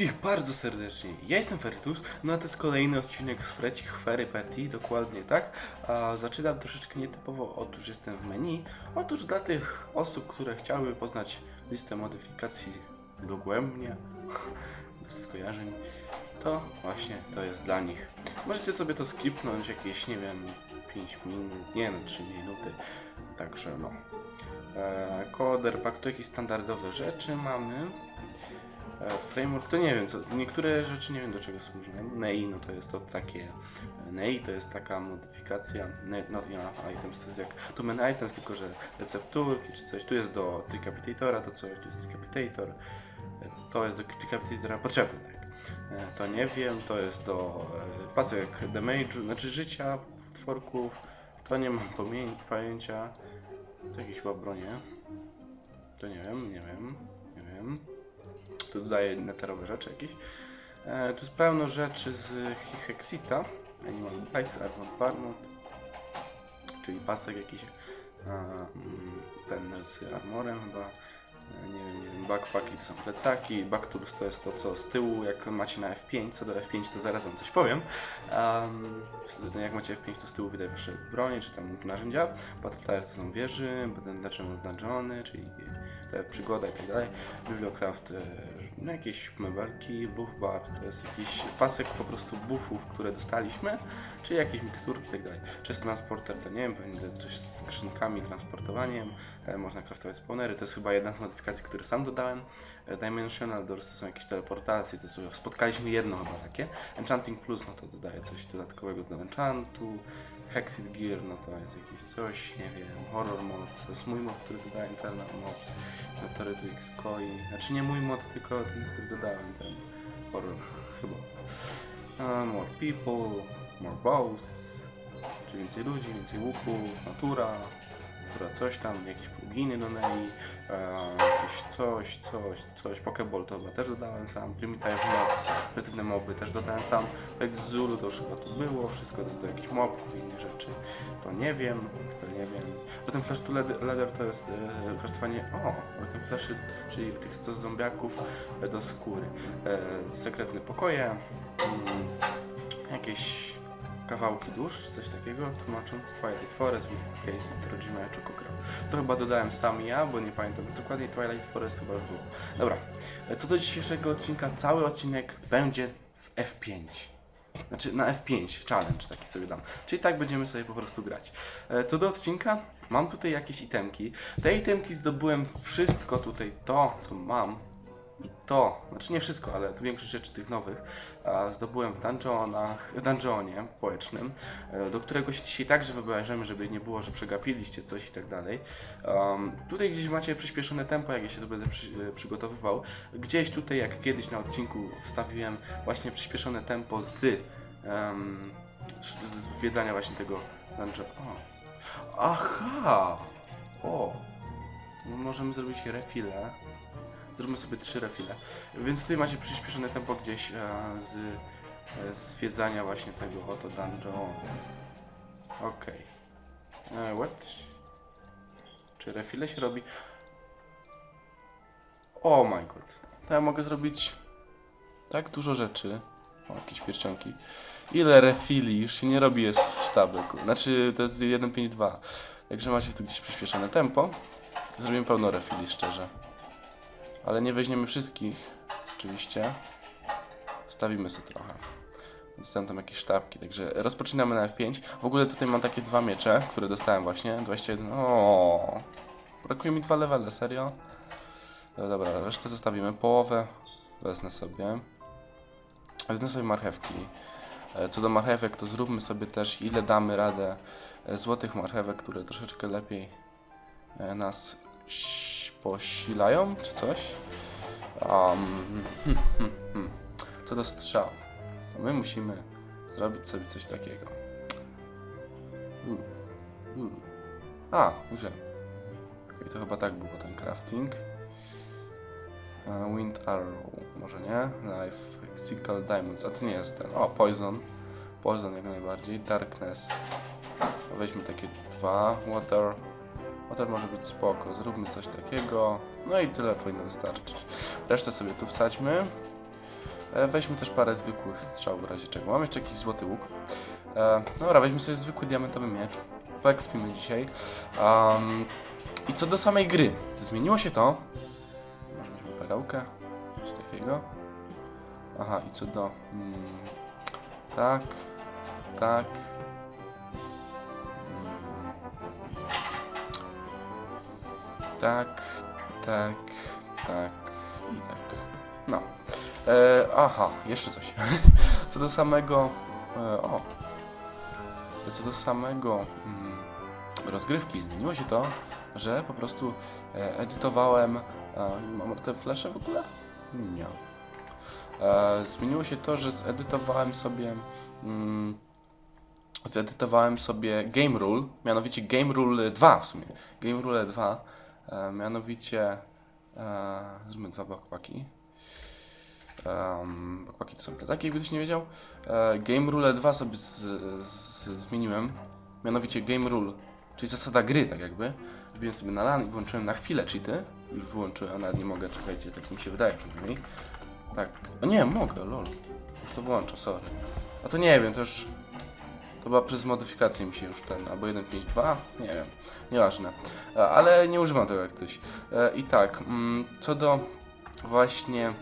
wszystkich bardzo serdecznie. Ja jestem Fertus, no a to jest kolejny odcinek z Freci Chwery Petty, dokładnie tak. A zaczynam troszeczkę nietypowo, otóż jestem w menu. Otóż dla tych osób, które chciałyby poznać listę modyfikacji dogłębnie, bez skojarzeń, to właśnie to jest dla nich. Możecie sobie to skipnąć jakieś, nie wiem, 5 minut, nie no, 3 minuty, także no. E, Koder pack to jakieś standardowe rzeczy mamy. E, Framework to nie wiem, co, niektóre rzeczy nie wiem do czego służą. NEI no to jest to takie, NEI to jest taka modyfikacja, ne- not enough items, to jest jak tu menu items, tylko że recepturki czy coś, tu jest do Tricapitatora to coś, tu jest Tricapitator, e, to jest do Tricapitatora potrzebne, tak. E, To nie wiem, to jest do e, pasek damage'u, znaczy życia tworków, to nie mam pojęcia, to jakieś chyba bronie, to nie wiem, nie wiem, nie wiem. Tu dodaję neterowe rzeczy jakieś. E, tu jest pełno rzeczy z Hexita. Animal Bikes, Armor Barmod. Czyli pasek jakiś. A, mm, ten z armorem chyba. E, Nie wiem, nie wiem, backpacki to są plecaki, backtools to jest to co z tyłu, jak macie na F5, co do F5 to zaraz wam coś powiem. Um, jak macie F5 to z tyłu widać wasze bronie, czy tam narzędzia, Battle to są wieży, Dungeon Dungeony, czyli te przygoda i tak dalej, Bibliocraft, e, no jakieś mebelki, buff bar, to jest jakiś pasek po prostu buffów, które dostaliśmy, czy jakieś miksturki i tak dalej. Czy jest transporter, to nie wiem, to coś z skrzynkami, transportowaniem, e, można craftować spawnery, to jest chyba jedna z modyfikacji, które sam dodałem. E, Dimensional Doors to są jakieś teleportacje, to co spotkaliśmy jedno chyba takie. Enchanting Plus, no to dodaje coś dodatkowego do enchantu. Hexit Gear, no to jest jakieś coś, nie wiem, Horror Mod, to jest mój mod, który dodaje Infernal Mods, Notory to X Koi, znaczy nie mój mod, tylko ten, który dodałem, ten Horror chyba. Uh, more People, More Bows, czy więcej ludzi, więcej łuków, Natura, Natura coś tam, jakieś pluginy do NEI, e, jakieś coś, coś, coś, Pokeball to też dodałem sam, Primitive Mobs, prymitywne moby też dodałem sam, tak Zulu to już chyba tu było, wszystko do jakichś mobków i innych rzeczy, to nie wiem, to nie wiem. Potem Flash to Leather, to jest e, kosztowanie, o, potem Flashy, czyli tych co z zombiaków e, do skóry, e, sekretne pokoje, mm, jakieś kawałki dusz, czy coś takiego, tłumacząc Twilight Forest, with Case i Trojima Chukokra. To chyba dodałem sam ja, bo nie pamiętam dokładnie, Twilight Forest chyba już było. Dobra, e, co do dzisiejszego odcinka, cały odcinek będzie w F5. Znaczy na F5, challenge taki sobie dam. Czyli tak będziemy sobie po prostu grać. E, Co do odcinka, mam tutaj jakieś itemki. Te itemki zdobyłem wszystko tutaj, to co mam, i to, znaczy nie wszystko, ale tu większość rzeczy tych nowych zdobyłem w dungeonach, w dungeonie społecznym, e, do którego się dzisiaj także wyobrażamy, żeby nie było, że przegapiliście coś i tak dalej. Um, tutaj gdzieś macie przyspieszone tempo, jak ja się tu będę przy, e, przygotowywał. Gdzieś tutaj, jak kiedyś na odcinku wstawiłem właśnie przyspieszone tempo z, um, z zwiedzania właśnie tego dungeon. O. Aha! O! No, możemy zrobić refile. Zróbmy sobie trzy refile. Więc tutaj macie przyspieszone tempo gdzieś e, z e, zwiedzania właśnie tego oto dungeon. Okej. Okay. What? Czy refile się robi? Oh my god. To ja mogę zrobić tak dużo rzeczy. O, jakieś pierścionki. Ile refili już się nie robi jest z sztabek. Znaczy to jest 1.5.2. Także macie tu gdzieś przyspieszone tempo. Zrobimy pełno refili szczerze. Ale nie weźmiemy wszystkich, oczywiście. Zostawimy sobie trochę. Dostałem tam jakieś sztabki, także rozpoczynamy na F5. W ogóle tutaj mam takie dwa miecze, które dostałem właśnie. 21. O, Brakuje mi dwa levele, serio? No dobra, resztę zostawimy. Połowę wezmę sobie. Wezmę sobie marchewki. E, Co do marchewek, to zróbmy sobie też, ile damy radę e, złotych marchewek, które troszeczkę lepiej e, nas posilają, czy coś. Um. Co do strzał, to my musimy zrobić sobie coś takiego. U, u. A, wziąłem. Okay, to chyba tak było ten crafting. E, Wind Arrow, może nie? Life, Lexical Diamonds, a to nie jest ten. O, Poison. Poison jak najbardziej. Darkness. Weźmy takie dwa. Water. Water może być spoko. Zróbmy coś takiego. No i tyle powinno wystarczyć. Resztę sobie tu wsadźmy. E, weźmy też parę zwykłych strzał w razie czego. Mam jeszcze jakiś złoty łuk. E, dobra, weźmy sobie zwykły diamentowy miecz. Poekspimy dzisiaj. Um, I co do samej gry. Zmieniło się to. Może weźmy perełkę. Coś takiego. Aha, i co do... Mm, tak. Tak. Tak. Tak. Tak. I tak. No. E, aha, jeszcze coś. Co do samego. E, o. Co do samego mm, rozgrywki, zmieniło się to, że po prostu e, edytowałem. E, mam te flesze w ogóle? Nie. E, zmieniło się to, że zedytowałem sobie. Mm, zedytowałem sobie Game Rule, mianowicie Game Rule 2 w sumie. Game Rule 2, e, mianowicie. E, zróbmy dwa backpacki. Um, backpacki to są plecaki, jakby nie wiedział. E, Game Rule 2 sobie z, z, zmieniłem, mianowicie Game Rule, czyli zasada gry, tak jakby. Wbiłem sobie na LAN i włączyłem na chwilę cheaty. Już wyłączyłem, nawet nie mogę, czekajcie, tak mi się wydaje przynajmniej. Tak, o nie, mogę, lol. Już to włączę, sorry. A to nie wiem, to już... Chyba przez modyfikację mi się już ten, albo 1.5.2, nie wiem, nieważne. E, Ale nie używam tego jak ktoś. E, I tak, mm, co do właśnie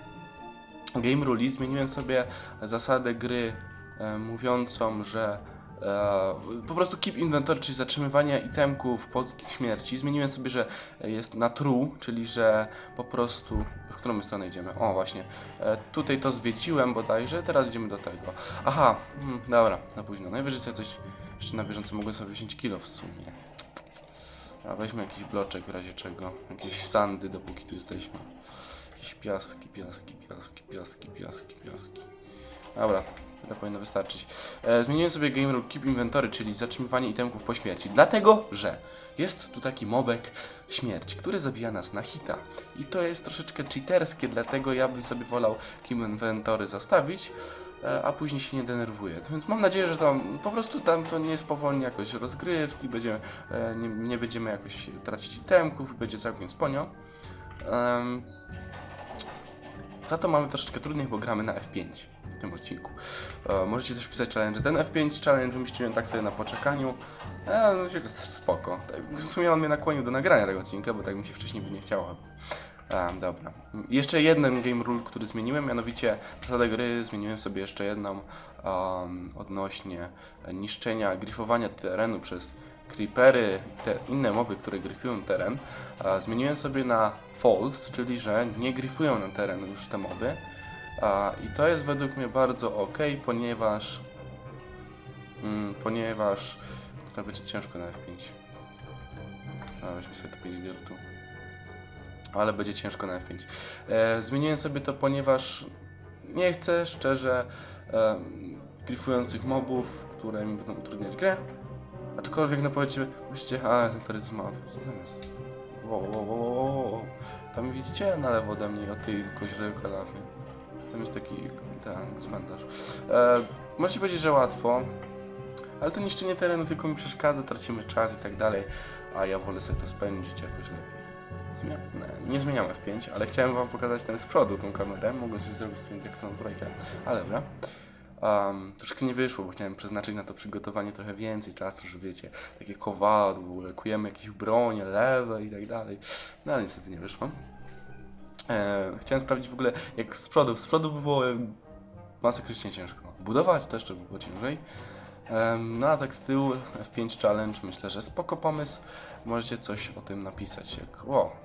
Game Rule zmieniłem sobie zasadę gry e, mówiącą, że po prostu keep inventory, czyli zatrzymywanie itemków po śmierci. Zmieniłem sobie, że jest na true, czyli że po prostu. W którą my stronę idziemy? O, właśnie. E, tutaj to zwiedziłem bodajże, teraz idziemy do tego. Aha, hmm, dobra, na późno. Najwyżej sobie coś jeszcze na bieżąco mogłem sobie wziąć kilo w sumie. A weźmy jakiś bloczek w razie czego. Jakieś sandy, dopóki tu jesteśmy. Jakieś piaski, piaski, piaski, piaski, piaski, piaski. Dobra, tyle powinno wystarczyć. E, zmieniłem sobie game rule keep inventory, czyli zatrzymywanie itemków po śmierci. Dlatego, że jest tu taki mobek śmierć, który zabija nas na hita. I to jest troszeczkę cheaterskie, dlatego ja bym sobie wolał keep inventory zostawić. e, A później się nie denerwuję. Więc mam nadzieję, że to po prostu tam to nie spowolni jakoś rozgrywki, będziemy, e, nie, nie będziemy jakoś tracić itemków, będzie całkiem sponio. Em, za to mamy troszeczkę trudniej, bo gramy na F5 w tym odcinku. E, możecie też pisać challenge. Ten F5 challenge wymyśliłem tak sobie na poczekaniu. E, no się spoko. Tak, W sumie on mnie nakłonił do nagrania tego odcinka, bo tak mi się wcześniej by nie chciało. A, dobra. Jeszcze jeden game rule, który zmieniłem, mianowicie zasadę gry zmieniłem sobie jeszcze jedną um, odnośnie niszczenia, gryfowania terenu przez creepery i te inne moby, które gryfują teren. Zmieniłem sobie na false, czyli że nie gryfują na teren już te moby. I to jest według mnie bardzo ok, ponieważ mm, ponieważ to będzie ciężko na F5. A, weźmy sobie to 5 dirtu ale będzie ciężko na F5. E, zmieniłem sobie to, ponieważ nie chcę szczerze e, gryfujących mobów, które mi będą utrudniać grę. Aczkolwiek no powiedzcie, myślicie, a ten Ferrytus ma jest? Wow, wow, wow, wow. Tam widzicie na lewo ode mnie od tej koźrej kalawy. Tam jest taki ten cmentarz. E, możecie powiedzieć, że łatwo, ale to niszczenie terenu tylko mi przeszkadza, tracimy czas i tak dalej, a ja wolę sobie to spędzić jakoś lepiej. Zmian nie, nie zmieniam F5, ale chciałem wam pokazać ten z przodu, tą kamerę. Mogłem sobie zrobić tak samo zbrojkę, ale dobra. Um, troszkę nie wyszło, bo chciałem przeznaczyć na to przygotowanie trochę więcej czasu, że wiecie, takie kowadło, lekujemy jakieś bronie, lewe i tak dalej. No ale niestety nie wyszło. E, chciałem sprawdzić w ogóle, jak z przodu. Z przodu by było masakrycznie ciężko. Budować to by było ciężej. Em, No a tak z tyłu F5 Challenge myślę, że spoko pomysł. Możecie coś o tym napisać. Jak, o,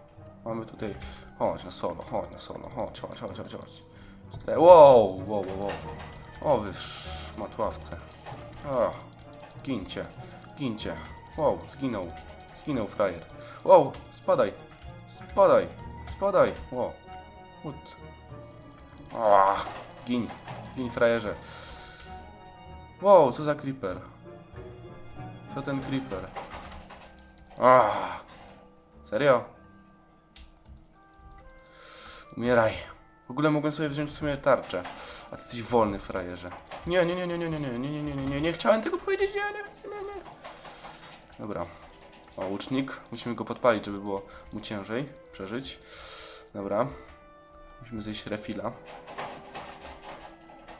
mamy tutaj, chodź na solo, chodź na solo, chodź, chodź, chodź, chodź, chodź. Wow, wow, wow, wow. O, wy szmatławce. O, gincie, gincie. Wow, zginął, zginął frajer. Wow, spadaj, spadaj, spadaj. Wow, Ut. O, gin, gin frajerze. Wow, co za creeper? Co ten creeper? Ah, serio? Umieraj. W ogóle mogłem sobie wziąć w sumie tarczę. A ty jesteś wolny, frajerze. Nie, nie, nie, nie, nie, nie, nie, nie, nie, nie, nie, nie, nie chciałem tego powiedzieć, nie, nie, nie, nie. Dobra. O, łucznik. Musimy go podpalić, żeby było mu ciężej przeżyć. Dobra. Musimy zejść refila.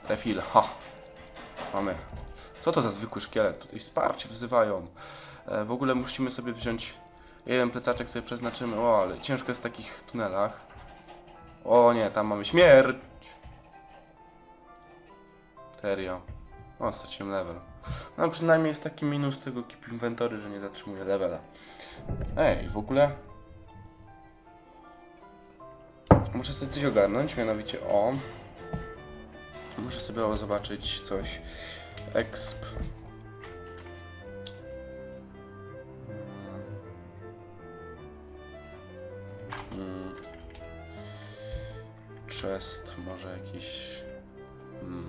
Refil, ha. Mamy. Co to za zwykły szkielet? Tutaj wsparcie wzywają. E, w ogóle musimy sobie wziąć jeden plecaczek sobie przeznaczymy. O, ale ciężko jest w takich tunelach. O nie, tam mamy śmierć. Serio. O, straciłem level. No przynajmniej jest taki minus tego Keep Inventory, że nie zatrzymuje levela. Ej, w ogóle... Muszę sobie coś ogarnąć, mianowicie o... Muszę sobie zobaczyć coś. Exp. Chest, może jakiś... Mm.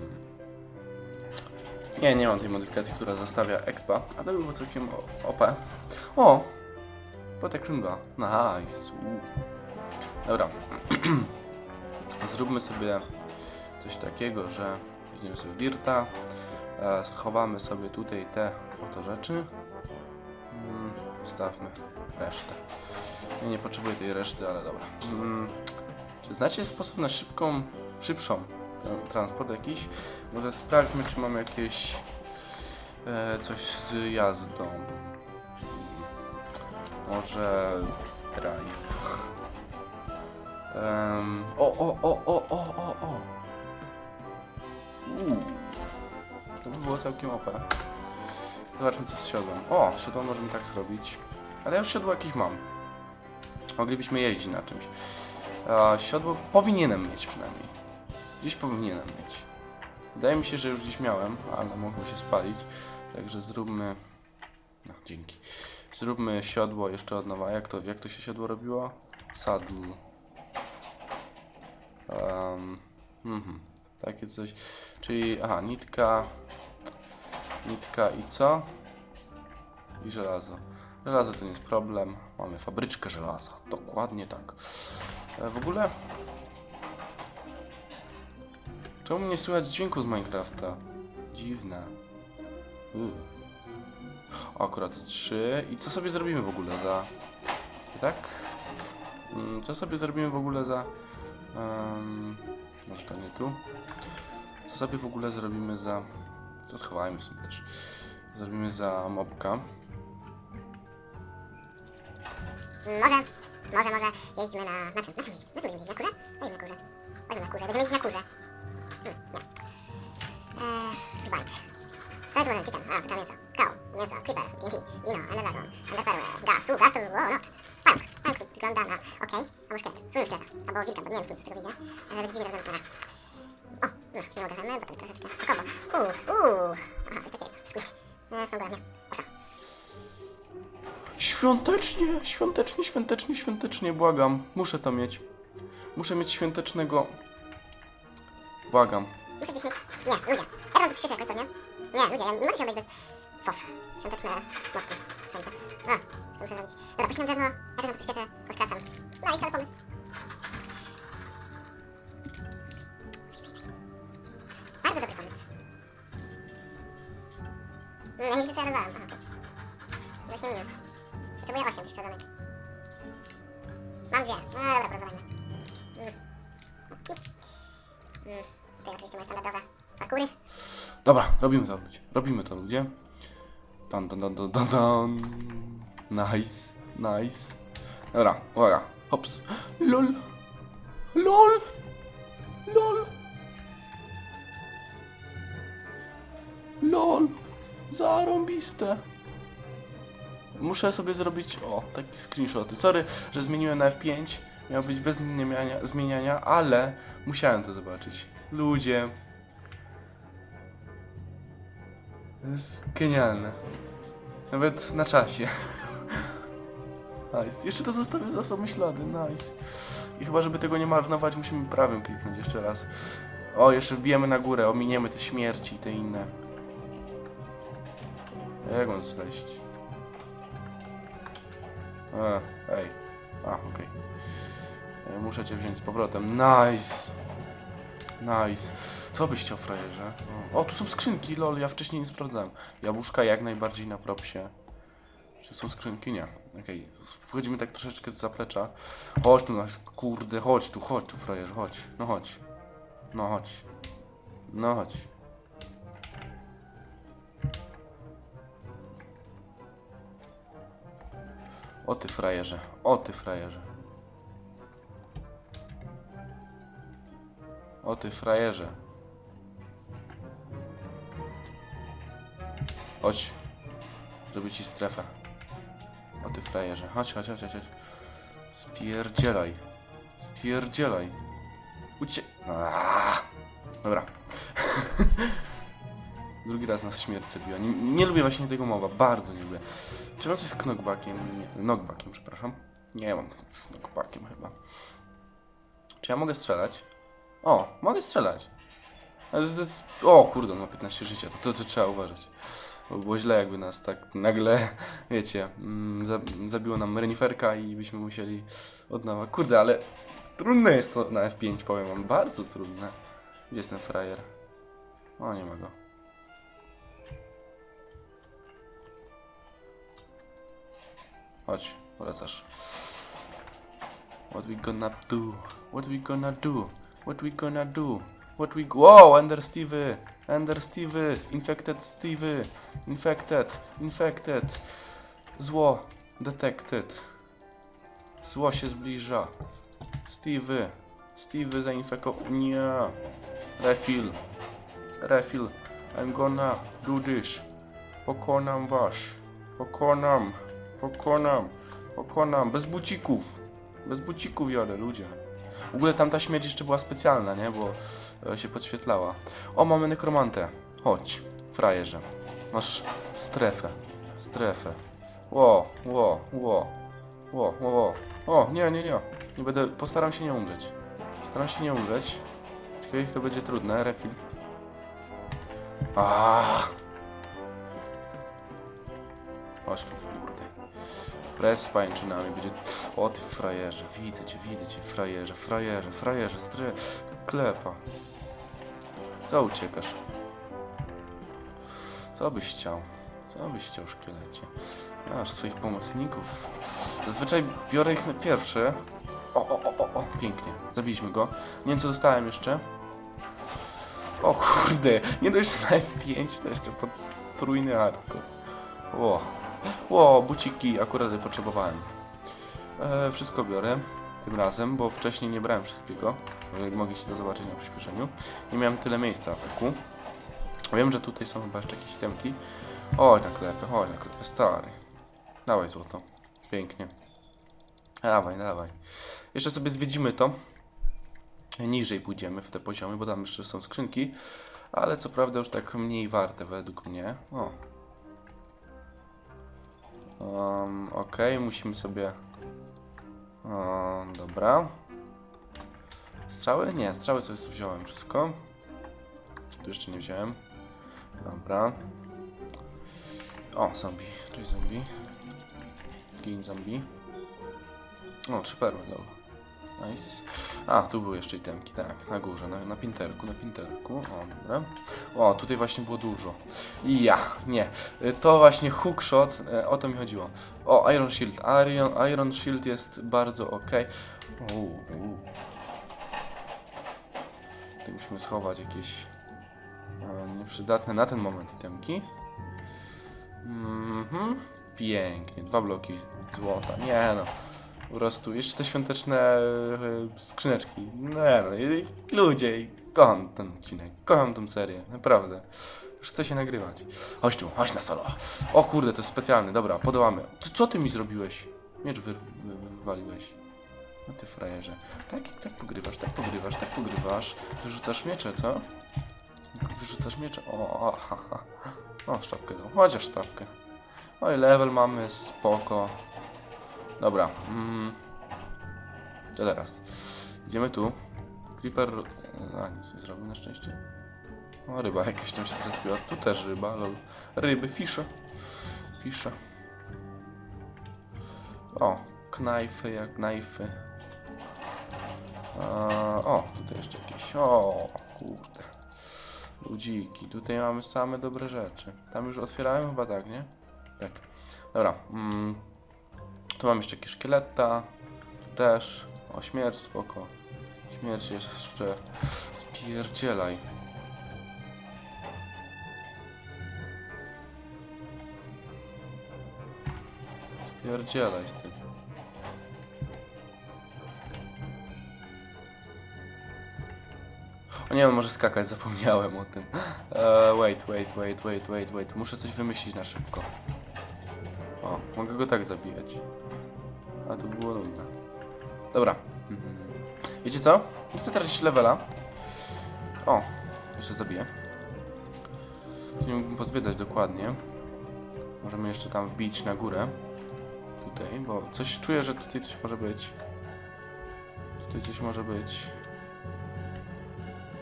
Nie, nie mam tej modyfikacji, która zostawia expa, a to by było całkiem OP. O! Protection 2. Nice. Uuu. Dobra. Zróbmy sobie coś takiego, że weźmiemy sobie Dirta, e, schowamy sobie tutaj te oto rzeczy. Mm, Zostawmy resztę. Ja nie potrzebuję tej reszty, ale dobra. Czy znacie sposób na szybką, szybszą tra- transport jakiś? Może sprawdźmy, czy mamy jakieś e, coś z jazdą. Może drive. Em, o, o, o, o, o, o, o. Uuu. To by było całkiem OP. Zobaczmy co z siodłem. O, siodło możemy tak zrobić. Ale ja już siodło jakieś mam. Moglibyśmy jeździć na czymś. A, siodło powinienem mieć przynajmniej. Gdzieś powinienem mieć. Wydaje mi się, że już gdzieś miałem, ale mogło się spalić. Także zróbmy... No, dzięki. Zróbmy siodło jeszcze od nowa. Jak to, jak to się siodło robiło? Saddle. Um, mhm. Takie coś. Czyli, aha, nitka. Nitka i co? I żelazo. Żelazo to nie jest problem. Mamy fabryczkę żelaza. Dokładnie tak. E, w ogóle. Czemu nie słychać dźwięku z Minecrafta? Dziwne. Uuu. Akurat trzy. I co sobie zrobimy w ogóle za. Tak? Mm, Co sobie zrobimy w ogóle za. em, może to nie tu. Co sobie w ogóle zrobimy za. To schowajmy sobie też. Zrobimy za mobka. Może, może, może jeździmy na... Na czym? Na czym jeździmy? Na czym jeździć? Na kurze? Jedziemy na kurze. Chodźmy na kurze. Będziemy jeździć na kurze. Hmm, nie. Eee, bike. Co tu możemy? Chicken. A, to mięso. Cow. Mięso. Creeper. TNT. Dino. Enderdragon. Enderpearl. Gaz. Tu, gaz tu. Wow, nocz. Pająk. Pająk wygląda na... Okej. Albo szkielet. Spróbujmy szkieleta. Albo wilka, bo nie wiem, co z tego wyjdzie. Ale będzie dziwnie wygląda. O, no, nie uderzamy, bo to jest troszeczkę... Kogo? Uuu, uuu. Aha, coś takiego. Górą, nie. Świątecznie, świątecznie, świątecznie, świątecznie, błagam. Muszę to mieć. Muszę mieć świątecznego. Błagam. Muszę gdzieś mieć... Nie, ludzie. Ja przyspieszę jakoś pewnie. Nie, ludzie, ja nie możecie się obejść bez... FOF. Świąteczne motki. Czemu? A, co muszę zrobić? Dobra, pościnam drewno, ja to przyspieszę, poskracam. No i cały pomysł. Bardzo dobry pomysł. Mm, ja nigdy sobie rozwalam. Aha, okej. 8 minus. Potrzebuję 8 tych sadzonek. Mam dwie. No dobra, porozmawiamy. Mm. Okej. Mm. Tutaj oczywiście moje standardowe parkury. Dobra, robimy to ludzie. Robimy to ludzie. Dan, dan, dan, dan, dan, dan. Nice, nice. Dobra, uwaga. Hops. LOL. LOL. LOL. LOL. Zarąbiste. Muszę sobie zrobić, o, taki screenshot. Sorry, że zmieniłem na F5. Miał być bez zmieniania, zmieniania, ale musiałem to zobaczyć. Ludzie. To jest genialne. Nawet na czasie. Nice. Jeszcze to zostawię za sobą ślady, nice. I chyba, żeby tego nie marnować, musimy prawym kliknąć jeszcze raz. O, jeszcze wbijemy na górę, ominiemy te śmierci i te inne. Jak mam zleść? E, ej. A, okej. E, Muszę cię wziąć z powrotem. Nice! Nice. Co byś chciał, frajerze? O, tu są skrzynki, lol, ja wcześniej nie sprawdzałem. Jabłuszka jak najbardziej na propsie. Czy są skrzynki? Nie. Okej, wchodzimy tak troszeczkę z zaplecza. Chodź tu, nasz, kurde, chodź tu, chodź tu, frajerze, chodź. No chodź. No chodź. No chodź. O ty frajerze, o ty frajerze. O ty frajerze. Chodź. Zrobię ci strefę. O ty frajerze. Chodź, chodź, chodź. chodź. Spierdzielaj. Spierdzielaj. Ucie... Aaaa. Dobra. Drugi raz nas śmierć zabiła. Nie, nie lubię właśnie tego mowa. Bardzo nie lubię. Czy coś z knockbackiem? Nie. Knockbackiem, przepraszam. Nie mam z knockbackiem chyba. Czy ja mogę strzelać? O, mogę strzelać. O kurde, no 15 życia. To, to, to trzeba uważać. Bo było źle jakby nas tak nagle, wiecie, mm, za, zabiło nam reniferka i byśmy musieli od nowa. Kurde, ale trudne jest to na F5, powiem wam. Bardzo trudne. Gdzie jest ten frajer? O, nie ma go. Chodź, wracasz. What we gonna do? What we gonna do? What we gonna do? What we... Wow, Ender Steve! Ender Steve! Infected Steve! Infected! Infected! Zło! Detected! Zło się zbliża! Steve! Steve zainfekował... Nie! Refill! Refill! I'm gonna do this! Pokonam was! Pokonam! Pokonam! Pokonam! Bez bucików! Bez bucików jadę, ludzie. W ogóle tamta śmierć jeszcze była specjalna, nie? Bo e, się podświetlała. O, mamy nekromantę. Chodź, frajerze. Masz strefę. Strefę. Ło, ło, ło. Ło, ło, ło. O, nie, nie, nie. Nie będę... Postaram się nie umrzeć. Postaram się nie umrzeć. Ciekawe, jak to będzie trudne. Refill. Aaaa. Chodź tu, kurde. Press z pajęczynami będzie... O ty frajerze, widzę cię, widzę cię, frajerze, frajerze, frajerze, stre... Klepa. Co uciekasz? Co byś chciał? Co byś chciał, szkielecie? Masz swoich pomocników. Zazwyczaj biorę ich na pierwsze. O, o, o, o, o, pięknie. Zabiliśmy go. Nie wiem, co dostałem jeszcze. O kurde, nie dość na F5, to jeszcze potrójny hardcore. O, o, buciki akurat je potrzebowałem. E, wszystko biorę tym razem, bo wcześniej nie brałem wszystkiego. Mogliście to zobaczyć na przyspieszeniu. Nie miałem tyle miejsca w eku. Wiem, że tutaj są chyba jeszcze jakieś temki. Chodź na klepę, chodź na klepę, stary. Dawaj złoto. Pięknie. Dawaj, dawaj. Jeszcze sobie zwiedzimy to. Niżej pójdziemy w te poziomy, bo tam jeszcze są skrzynki. Ale co prawda już tak mniej warte według mnie. O, Um, ok, musimy sobie. Um, dobra. Strzały? Nie, strzały sobie wziąłem wszystko. Tu jeszcze nie wziąłem. Dobra. O, zombie. Cześć zombie. Gin zombie. O, trzy perły, dobra. Nice. A, tu były jeszcze itemki, tak, na górze, na, na pinterku, na pinterku. O, dobra. O, tutaj właśnie było dużo. Ja, nie. Y, To właśnie hookshot, e, o to mi chodziło. O, Iron Shield. Iron, Iron Shield jest bardzo ok. Uuu. Tutaj musimy schować jakieś e, nieprzydatne na ten moment itemki. Mhm. Pięknie, dwa bloki złota. Nie no. Po prostu jeszcze te świąteczne e, skrzyneczki. Nie no, i- ludzie, i kocham ten odcinek, kocham tą serię, naprawdę. Już chcę się nagrywać. Chodź tu, chodź na solo. O kurde, to jest specjalny, dobra, podołamy. Co, co ty mi zrobiłeś? Miecz wy, wy, wywaliłeś. No ty frajerze. Tak, tak pogrywasz, tak pogrywasz, tak pogrywasz. Wyrzucasz miecze, co? Wyrzucasz miecze. O, o, ha, ha. O, sztabkę dał. Chociaż sztabkę. Oj, level mamy, spoko. Dobra. Mm. To teraz. Idziemy tu. Creeper... A, nic nie zrobił na szczęście. O, ryba jakaś tam się zrespiła. Tu też ryba, lol. Ryby, fisze. Fisze. O, knajfy jak knajfy. O, tutaj jeszcze jakieś. O, kurde. Ludziki, tutaj mamy same dobre rzeczy. Tam już otwierałem chyba tak, nie? Tak. Dobra. Mm. Tu mam jeszcze jakieś szkieleta. Tu też. O, śmierć, spoko. Śmierć jeszcze. Spierdzielaj. Spierdzielaj z tym. O nie, może skakać, zapomniałem o tym. Uh, wait, wait, wait, wait, wait, wait. Muszę coś wymyślić na szybko. O, mogę go tak zabijać. A to było nudne. Dobra. Wiecie co? Nie chcę tracić levela. O, jeszcze zabiję. Nie mógłbym pozwiedzać dokładnie. Możemy jeszcze tam wbić na górę. Tutaj, bo coś czuję, że tutaj coś może być. Tutaj coś może być.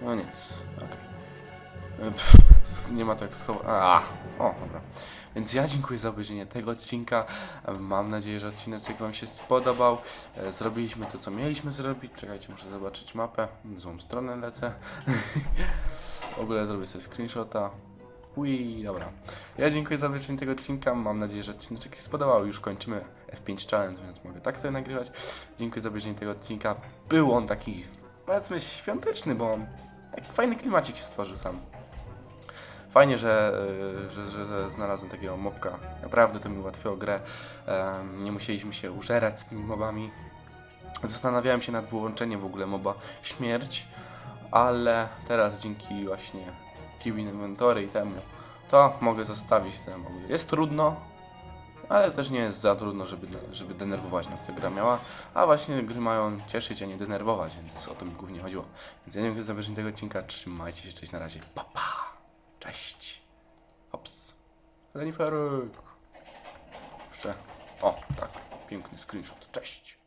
No nic, okej. E, pff, Nie ma tak schowa... A, o, dobra. Więc ja dziękuję za obejrzenie tego odcinka. Mam nadzieję, że odcinek Wam się spodobał. E, Zrobiliśmy to, co mieliśmy zrobić. Czekajcie, muszę zobaczyć mapę. Złą stronę lecę. w ogóle zrobię sobie screenshota. Ui, dobra. Ja dziękuję za obejrzenie tego odcinka. Mam nadzieję, że odcinek się spodobał. Już kończymy F5 Challenge, więc mogę tak sobie nagrywać. Dziękuję za obejrzenie tego odcinka. Był on taki, powiedzmy, świąteczny, bo tak fajny klimacik się stworzył sam. Fajnie, że, y, że, że, znalazłem takiego mobka. Naprawdę to mi ułatwiło grę. Em, Nie musieliśmy się użerać z tymi mobami. Zastanawiałem się nad wyłączeniem w ogóle moba śmierć, ale teraz dzięki właśnie Kiwi Inventory i temu, to mogę zostawić te moby. Jest trudno, ale też nie jest za trudno, żeby, żeby denerwować nas ta gra miała, a właśnie gry mają cieszyć, a nie denerwować, więc o to mi głównie chodziło. Więc ja dziękuję za obejrzenie tego odcinka, trzymajcie się, cześć, na razie, pa pa, cześć, hops, reniferek, jeszcze, o, tak, piękny screenshot, cześć.